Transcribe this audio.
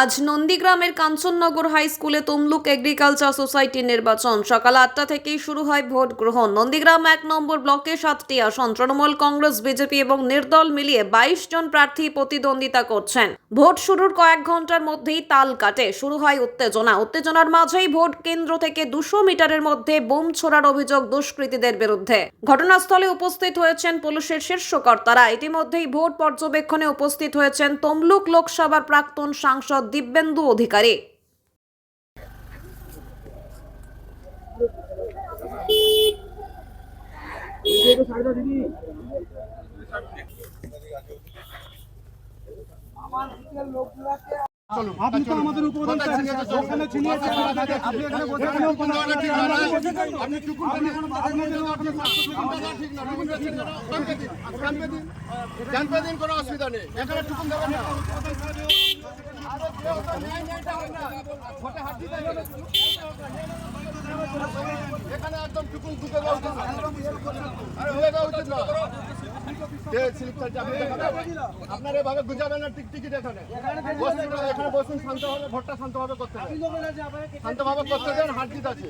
আজ নন্দীগ্রামের কাঞ্চননগর হাই স্কুলে তমলুক এগ্রিকালচার সোসাইটির নির্বাচন। সকাল আটটা থেকেই শুরু হয় ভোট গ্রহণ। নন্দীগ্রাম এক নম্বর ব্লকে সাতটি আসন। তৃণমূল, কংগ্রেস, বিজেপি এবং নির্দল মিলিয়ে বাইশ জন প্রার্থী প্রতিদ্বন্দ্বিতা করছেন। ভোট শুরুর কয়েক ঘণ্টার মধ্যেই তাল কাটে। শুরু হয় উত্তেজনা। উত্তেজনার মাঝেই ভোট কেন্দ্র থেকে দুশো মিটারের মধ্যে বোম ছোড়ার অভিযোগ দুষ্কৃতীদের বিরুদ্ধে। ঘটনাস্থলে উপস্থিত হয়েছেন পুলিশের শীর্ষ কর্তারা ইতিমধ্যেই ভোট পর্যবেক্ষণে উপস্থিত হয়েছেন তমলুক লোকসভার প্রাক্তন সাংসদ দিব্যেন্দু অধিকারী। আপনি তো আমাদের ওখানে আপনি এখানে বসে আপনি আপনি কোনো অসুবিধা নেই। এখানে টুকুন দেবেন না এখানে একদম টুকুন টুকে আরে? আপনার এভাবে গুজাবেন না টিক টিকিট এখানে এখানে বসুন ভোটটা শান্তভাবে করতে শান্তভাবে করতে দেন হাত দিতে আছে